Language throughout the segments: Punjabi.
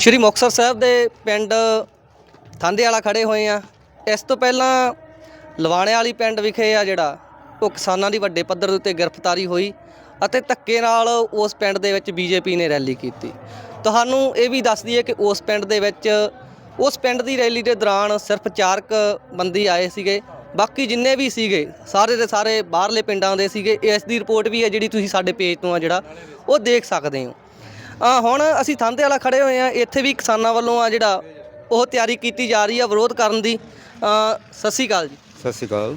ਸ਼੍ਰੀ ਮੁਕਤਸਰ ਸਾਹਿਬ ਦੇ ਪਿੰਡ ਥਾਂਦੇ ਵਾਲਾ ਖੜੇ ਹੋਏ ਆ। ਇਸ ਤੋਂ ਪਹਿਲਾਂ ਲਵਾਣੇ ਵਾਲੀ ਪਿੰਡ ਵਿਖੇ ਆ ਜਿਹੜਾ, ਉਹ ਕਿਸਾਨਾਂ ਦੀ ਵੱਡੇ ਪੱਧਰ ਦੇ ਉੱਤੇ ਗ੍ਰਿਫਤਾਰੀ ਹੋਈ ਅਤੇ ਧੱਕੇ ਨਾਲ ਉਸ ਪਿੰਡ ਦੇ ਵਿੱਚ ਬੀਜੇਪੀ ਨੇ ਰੈਲੀ ਕੀਤੀ। ਤੁਹਾਨੂੰ ਇਹ ਵੀ ਦੱਸ ਦਈਏ ਕਿ ਉਸ ਪਿੰਡ ਦੇ ਵਿੱਚ, ਉਸ ਪਿੰਡ ਦੀ ਰੈਲੀ ਦੇ ਦੌਰਾਨ ਸਿਰਫ 4 ਕ ਬੰਦੀ ਆਏ ਸੀਗੇ। ਬਾਕੀ ਜਿੰਨੇ ਵੀ ਸੀਗੇ, ਸਾਰੇ ਦੇ ਸਾਰੇ ਬਾਹਰਲੇ ਪਿੰਡਾਂ ਦੇ ਸੀਗੇ। ਇਸ ਦੀ ਰਿਪੋਰਟ ਵੀ ਹੈ ਜਿਹੜੀ ਤੁਸੀਂ ਸਾਡੇ ਪੇਜ ਤੋਂ ਆ ਜਿਹੜਾ, ਉਹ ਦੇਖ ਸਕਦੇ ਹੋ। ਅ, ਹੁਣ ਅਸੀਂ ਥਾਂਦੇ ਵਾਲਾ ਖੜੇ ਹੋਏ ਆ ਇੱਥੇ ਵੀ ਕਿਸਾਨਾਂ ਵੱਲੋਂ ਆ ਜਿਹੜਾ ਉਹ ਤਿਆਰੀ ਕੀਤੀ ਜਾ ਰਹੀ ਆ ਵਿਰੋਧ ਕਰਨ ਦੀ। ਸਤਿ ਸ਼੍ਰੀ ਅਕਾਲ ਜੀ। ਸਤਿ ਸ਼੍ਰੀ ਅਕਾਲ।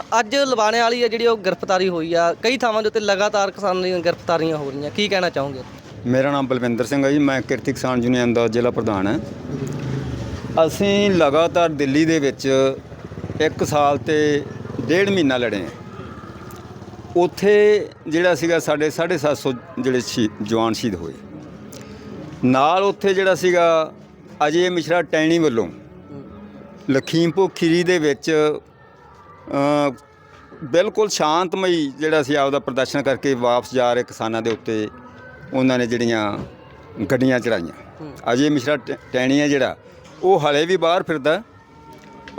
ਅ, ਅੱਜ ਲਵਾਣੇ ਵਾਲੀ ਆ ਜਿਹੜੀ ਉਹ ਗ੍ਰਿਫਤਾਰੀ ਹੋਈ ਆ। ਕਈ ਥਾਵਾਂ ਦੇ ਉੱਤੇ ਲਗਾਤਾਰ ਕਿਸਾਨਾਂ ਦੀਆਂ ਗ੍ਰਿਫਤਾਰੀਆਂ ਹੋ ਰਹੀਆਂ। ਕੀ ਕਹਿਣਾ ਚਾਹੋਗੇ? ਮੇਰਾ ਨਾਮ ਬਲਵਿੰਦਰ ਸਿੰਘ ਹੈ ਜੀ। ਮੈਂ ਕਿਰਤੀ ਕਿਸਾਨ ਯੂਨੀਅਨ ਦਾ ਜ਼ਿਲ੍ਹਾ ਪ੍ਰਧਾਨ ਹਾਂ। ਅਸੀਂ ਲਗਾਤਾਰ ਦਿੱਲੀ ਦੇ ਵਿੱਚ ਇੱਕ ਸਾਲ ਤੇ ਡੇਢ ਮਹੀਨਾ ਲੜੇ ਹਾਂ। ਉੱਥੇ ਜਿਹੜਾ ਸੀਗਾ ਸਾਡੇ 750 ਜਿਹੜੇ ਸ਼ਹੀ- ਜਵਾਨ ਸ਼ਹੀਦ ਹੋਏ। ਨਾਲ ਉੱਥੇ ਜਿਹੜਾ ਸੀਗਾ, ਅਜੇ ਮਿਸ਼ਰਾ ਟੈਣੀ ਵੱਲੋਂ ਲਖੀਮਪੁਰ ਖੀਰੀ ਦੇ ਵਿੱਚ ਬਿਲਕੁਲ ਸ਼ਾਂਤਮਈ ਜਿਹੜਾ ਸੀ ਆਪਦਾ ਪ੍ਰਦਰਸ਼ਨ ਕਰਕੇ ਵਾਪਸ ਜਾ ਰਹੇ ਕਿਸਾਨਾਂ ਦੇ ਉੱਤੇ, ਉਹਨਾਂ ਨੇ ਜਿਹੜੀਆਂ ਗੱਡੀਆਂ ਚੜਾਈਆਂ। ਅਜੇ ਮਿਸ਼ਰਾ ਟੈ- ਟੈਣੀ ਹੈ ਜਿਹੜਾ, ਉਹ ਹਲੇ ਵੀ ਬਾਹਰ ਫਿਰਦਾ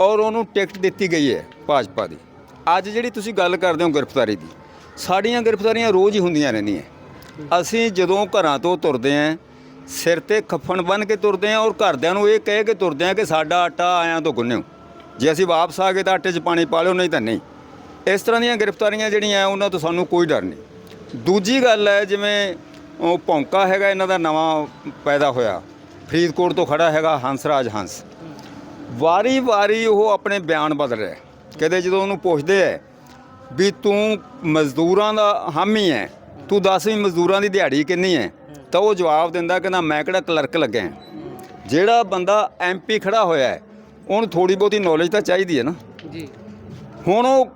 ਔਰ ਉਹਨੂੰ ਟਿਕਟ ਦਿੱਤੀ ਗਈ ਹੈ ਭਾਜਪਾ ਦੀ। ਅੱਜ ਜਿਹੜੀ ਤੁਸੀਂ ਗੱਲ ਕਰਦੇ ਹੋ ਗ੍ਰਿਫਤਾਰੀ ਦੀ, ਸਾਡੀਆਂ ਗ੍ਰਿਫਤਾਰੀਆਂ ਰੋਜ਼ ਹੀ ਹੁੰਦੀਆਂ ਰਹਿੰਦੀਆਂ। ਅਸੀਂ ਜਦੋਂ ਘਰਾਂ ਤੋਂ ਤੁਰਦੇ ਆਂ ਸਿਰ ਤੇ ਖੱਫਣ ਬੰਨ ਕੇ ਤੁਰਦੇ ਆਂ ਔਰ ਘਰਦਿਆਂ ਨੂੰ ਇਹ ਕਹਿ ਕੇ ਤੁਰਦੇ ਆਂ ਕਿ ਸਾਡਾ ਆਟਾ ਆਇਆਂ ਤੋਂ ਗੁੰਨਿਓ। ਜੇ ਅਸੀਂ ਵਾਪਸ ਆ ਗਏ ਤਾਂ ਆਟੇ 'ਚ ਪਾਣੀ ਪਾ ਲਿਓ, ਨਹੀਂ ਤਾਂ ਨਹੀਂ। ਇਸ ਤਰ੍ਹਾਂ ਦੀਆਂ ਗ੍ਰਿਫਤਾਰੀਆਂ ਜਿਹੜੀਆਂ ਉਹਨਾਂ ਤੋਂ ਸਾਨੂੰ ਕੋਈ ਡਰ ਨਹੀਂ। ਦੂਜੀ ਗੱਲ ਹੈ ਜਿਵੇਂ ਉਹ ਭੌਂਕਾ ਹੈਗਾ, ਇਹਨਾਂ ਦਾ ਨਵਾਂ ਪੈਦਾ ਹੋਇਆ। ਫਰੀਦਕੋਟ ਤੋਂ ਖੜਾ ਹੈਗਾ ਹੰਸਰਾਜ ਹੰਸ। ਵਾਰੀ-ਵਾਰੀ ਉਹ ਆਪਣੇ ਬਿਆਨ ਬਦਲ ਰਿਹਾ ਕਹਿੰਦੇ ਜਦੋਂ ਉਹਨੂੰ ਪੁੱਛਦੇ ਐ ਵੀ ਤੂੰ ਮਜ਼ਦੂਰਾਂ ਦਾ ਹਾਮੀ ਹੈ ਤੂੰ ਦੱਸ ਵੀ ਮਜ਼ਦੂਰਾਂ ਦੀ ਦਿਹਾੜੀ ਕਿੰਨੀ ਹੈ ਤਾਂ ਉਹ ਜਵਾਬ ਦਿੰਦਾ ਕਹਿੰਦਾ ਮੈਂ ਕਿਹੜਾ ਕਲਰਕ ਲੱਗਿਆ ਜਿਹੜਾ ਬੰਦਾ ਐਮਪੀ ਖੜਾ ਹੋਇਆ ਹੈ ਉਹਨੂੰ ਥੋੜੀ ਬਹੁਤੀ ਨੌਲੇਜ ਤਾਂ ਚਾਹੀਦੀ ਹੈ ਨਾ। ਜੀ। ਹੁਣ ਉਹ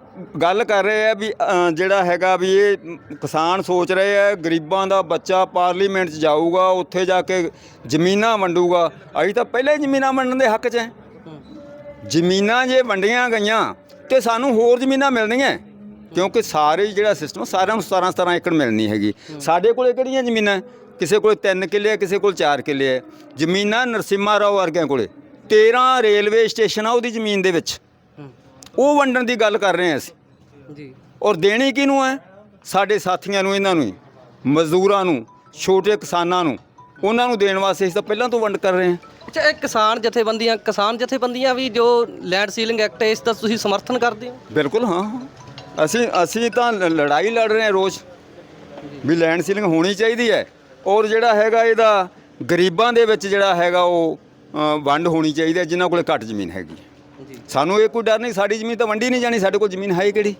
ਗੱਲ ਕਰ ਰਹੇ ਆ ਵੀ ਜਿਹੜਾ ਹੈਗਾ ਵੀ ਇਹ ਕਿਸਾਨ ਸੋਚ ਰਹੇ ਆ ਗਰੀਬਾਂ ਦਾ ਬੱਚਾ ਪਾਰਲੀਮੈਂਟ 'ਚ ਜਾਊਗਾ ਉੱਥੇ ਜਾ ਕੇ ਜ਼ਮੀਨਾਂ ਵੰਡੂਗਾ। ਅਸੀਂ ਤਾਂ ਪਹਿਲਾਂ ਹੀ ਜ਼ਮੀਨਾਂ ਵੰਡਣ ਦੇ ਹੱਕ 'ਚ ਹੈ। ਜ਼ਮੀਨਾਂ ਜੇ ਵੰਡੀਆਂ ਗਈਆਂ ਤੇ ਸਾਨੂੰ ਹੋਰ ਜ਼ਮੀਨਾਂ ਮਿਲਣੀਆਂ ਕਿਉਂਕਿ ਸਾਰੇ ਜਿਹੜਾ ਸਿਸਟਮ ਸਾਰਿਆਂ ਨੂੰ 17 17 ਏਕੜ ਮਿਲਣੀ ਹੈਗੀ। ਸਾਡੇ ਕੋਲੇ ਕਿਹੜੀਆਂ ਜ਼ਮੀਨਾਂ? ਕਿਸੇ ਕੋਲੇ 3 ਕਿੱਲੇ ਹੈ ਕਿਸੇ ਕੋਲ 4 ਕਿੱਲੇ ਹੈ ਜ਼ਮੀਨਾਂ ਨਰਸਿਮਹਾ ਰਾਓ ਵਰਗਿਆਂ ਕੋਲੇ। 13 ਰੇਲਵੇ ਸਟੇਸ਼ਨ ਆ ਉਹਦੀ ਜ਼ਮੀਨ ਦੇ ਵਿੱਚ। ਉਹ ਵੰਡਣ ਦੀ ਗੱਲ ਕਰ ਰਹੇ ਹਾਂ ਅਸੀਂ। ਜੀ। ਔਰ ਦੇਣੀ ਕਿਹਨੂੰ ਹੈ? ਸਾਡੇ ਸਾਥੀਆਂ ਨੂੰ ਇਹਨਾਂ ਨੂੰ ਹੀ। ਮਜ਼ਦੂਰਾਂ ਨੂੰ ਛੋਟੇ ਕਿਸਾਨਾਂ ਨੂੰ। ਉਹਨਾਂ ਨੂੰ ਦੇਣ ਵਾਸਤੇ ਅਸੀਂ ਤਾਂ ਪਹਿਲਾਂ ਤੋਂ ਵੰਡ ਕਰ ਰਹੇ ਹਾਂ। ਅੱਛਾ ਇਹ ਕਿਸਾਨ ਜਥੇਬੰਦੀਆਂ ਕਿਸਾਨ ਜਥੇਬੰਦੀਆਂ ਵੀ ਜੋ ਲੈਂਡ ਸੀਲਿੰਗ ਐਕਟ ਹੈ ਇਸ ਦਾ ਤੁਸੀਂ ਸਮਰਥਨ ਕਰਦੇ ਹੋ? ਬਿਲਕੁਲ ਹਾਂ। ਅਸੀਂ ਅਸੀਂ ਤਾਂ ਲੜਾਈ ਲੜ ਰਹੇ ਹਾਂ ਰੋਜ਼। ਵੀ ਲੈਂਡ ਸੀਲਿੰਗ ਹੋਣੀ ਚਾਹੀਦੀ ਹੈ। ਔਰ ਜਿਹੜਾ ਹੈਗਾ ਇਹਦਾ ਗਰੀਬਾਂ ਦੇ ਵਿੱਚ ਜਿਹੜਾ ਹੈਗਾ ਉਹ ਵੰਡ ਹੋਣੀ ਚਾਹੀਦੀ ਹੈ ਜਿਨ੍ਹਾਂ ਕੋਲੇ ਘੱਟ ਜ਼ਮੀਨ ਹੈਗੀ ਸਾਨੂੰ ਇਹ ਕੋਈ ਡਰ ਨਹੀਂ ਸਾਡੀ ਜ਼ਮੀਨ ਤਾਂ ਵੰਡੀ ਨਹੀਂ ਜਾਣੀ ਸਾਡੇ ਕੋਲ ਜ਼ਮੀਨ ਹੈ ਕਿਹੜੀ?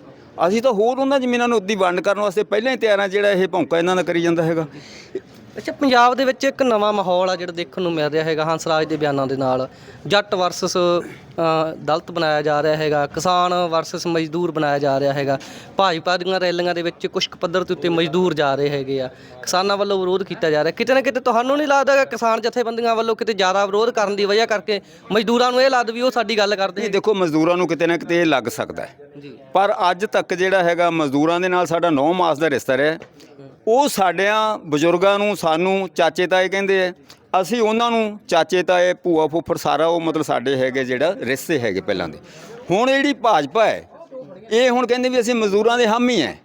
ਅਸੀਂ ਤਾਂ ਹੋਰ ਉਹਨਾਂ ਜ਼ਮੀਨਾਂ ਨੂੰ ਉੱਦੀ ਵੰਡ ਕਰਨ ਵਾਸਤੇ ਪਹਿਲਾਂ ਹੀ ਤਿਆਰ ਹਾਂ ਜਿਹੜਾ ਇਹ ਭੌਂਕਾ ਇਹਨਾਂ ਦਾ ਕਰੀ ਜਾਂਦਾ ਹੈਗਾ। ਅੱਛਾ ਪੰਜਾਬ ਦੇ ਵਿੱਚ ਇੱਕ ਨਵਾਂ ਮਾਹੌਲ ਆ ਜਿਹੜਾ ਦੇਖਣ ਨੂੰ ਮਿਲ ਰਿਹਾ ਹੈਗਾ ਹੰਸਰਾਜ ਦੇ ਬਿਆਨਾਂ ਦੇ ਨਾਲ। ਜੱਟ ਵਰਸਸ ਦਲਤ ਬਣਾਇਆ ਜਾ ਰਿਹਾ ਹੈਗਾ ਕਿਸਾਨ ਵਰਸਸ ਮਜ਼ਦੂਰ ਬਣਾਇਆ ਜਾ ਰਿਹਾ ਹੈਗਾ। ਭਾਜਪਾ ਦੀਆਂ ਰੈਲੀਆਂ ਦੇ ਵਿੱਚ ਕੁਛ ਕੁ ਪੱਧਰ ਦੇ ਉੱਤੇ ਮਜ਼ਦੂਰ ਜਾ ਰਹੇ ਹੈਗੇ ਆ। ਕਿਸਾਨਾਂ ਵੱਲੋਂ ਵਿਰੋਧ ਕੀਤਾ ਜਾ ਰਿਹਾ। ਕਿਤੇ ਨਾ ਕਿਤੇ ਤੁਹਾਨੂੰ ਨਹੀਂ ਲੱਗਦਾ ਕਿ ਕਿਸਾਨ ਜਥੇਬੰਦੀਆਂ ਵੱਲੋਂ ਕਿਤੇ ਜ਼ਿਆਦਾ ਵਿਰੋਧ ਕਰਨ ਦੀ ਵਜ੍ਹਾ ਕਰਕੇ ਮਜ਼ਦੂਰਾਂ ਨੂੰ ਇਹ ਲੱਗਦਾ ਵੀ ਉਹ ਸਾਡੀ ਗੱਲ ਕਰਦੇ ਇਹ ਦੇਖੋ ਮਜ਼ਦੂਰਾਂ ਨੂੰ ਕਿਤੇ ਨਾ ਕਿਤੇ ਇਹ ਲੱਗ ਸਕਦਾ ਹੈ। ਪਰ ਅੱਜ ਤੱਕ ਜਿਹੜਾ ਹੈਗਾ ਮਜ਼ਦੂਰਾਂ ਦੇ ਨਾਲ ਸਾਡਾ 9 ਮਾਸ ਦਾ ਰਿਸ਼ਤਾ ਰਿਹਾ। ਉਹ ਸਾਡਿਆਂ ਬਜ਼ੁਰਗਾਂ ਨੂੰ, ਸਾਨੂੰ ਚਾਚੇ ਤਾਏ ਕਹਿੰਦੇ ਆ, ਅਸੀਂ ਉਹਨਾਂ ਨੂੰ ਚਾਚੇ ਤਾਏ, ਭੂਆ ਫੁੱਫੜ ਸਾਰਾ ਉਹ ਮਤਲਬ ਸਾਡੇ ਹੈਗੇ ਜਿਹੜਾ ਰਿਸ਼ਤੇ ਹੈਗੇ ਪਹਿਲਾਂ ਦੇ। ਹੁਣ ਜਿਹੜੀ ਭਾਜਪਾ ਹੈ, ਇਹ ਹੁਣ ਕਹਿੰਦੇ ਵੀ ਅਸੀਂ ਮਜ਼ਦੂਰਾਂ ਦੇ ਹਾਮੀ ਹੈ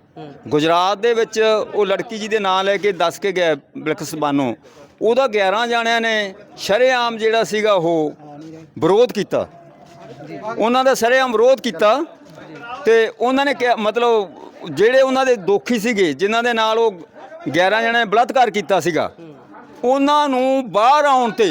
ਗੁਜਰਾਤ ਦੇ ਵਿੱਚ ਉਹ ਲੜਕੀ ਜੀ ਦੇ ਨਾਂ ਲੈ ਕੇ ਦੱਸ ਕੇ ਗਿਆ ਬਿਲਕਸ ਬਾਨੋ ਉਹਦਾ 11 ਜਾਣਿਆਂ ਨੇ ਸ਼ਰੇਆਮ ਜਿਹੜਾ ਸੀਗਾ ਉਹ ਵਿਰੋਧ ਕੀਤਾ। ਉਹਨਾਂ ਦਾ ਸਰੇਆਮ ਵਿਰੋਧ ਕੀਤਾ ਤੇ ਉਹਨਾਂ ਨੇ ਕਿਹਾ, ਮਤਲਬ ਜਿਹੜੇ ਉਹਨਾਂ ਦੇ ਦੋਖੀ ਸੀਗੇ, ਜਿਨ੍ਹਾਂ ਦੇ ਨਾਲ ਉਹ 11 ਜਣੇ ਨੇ ਬਲਾਤਕਾਰ ਕੀਤਾ ਸੀਗਾ, ਉਹਨਾਂ ਨੂੰ ਬਾਹਰ ਆਉਣ ਤੇ